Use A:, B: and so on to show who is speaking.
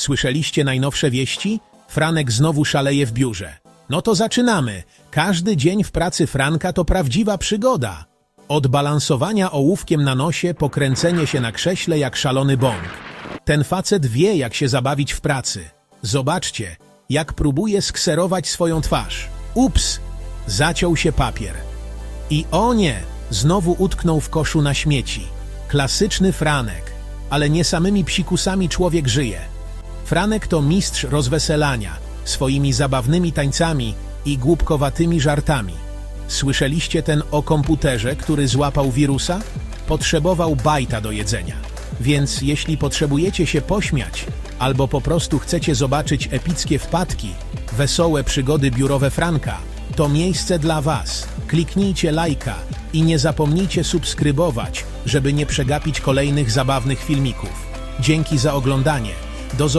A: Słyszeliście najnowsze wieści? Franek znowu szaleje w biurze. No to zaczynamy. Każdy dzień w pracy Franka to prawdziwa przygoda. Od balansowania ołówkiem na nosie, pokręcenie się na krześle jak szalony bąk. Ten facet wie, jak się zabawić w pracy. Zobaczcie, jak próbuje skserować swoją twarz. Ups! Zaciął się papier. I o nie! Znowu utknął w koszu na śmieci. Klasyczny Franek. Ale nie samymi psikusami człowiek żyje. Franek to mistrz rozweselania, swoimi zabawnymi tańcami i głupkowatymi żartami. Słyszeliście ten o komputerze, który złapał wirusa? Potrzebował bajta do jedzenia. Więc jeśli potrzebujecie się pośmiać, albo po prostu chcecie zobaczyć epickie wpadki, wesołe przygody biurowe Franka, to miejsce dla Was. Kliknijcie lajka i nie zapomnijcie subskrybować, żeby nie przegapić kolejnych zabawnych filmików. Dzięki za oglądanie. Do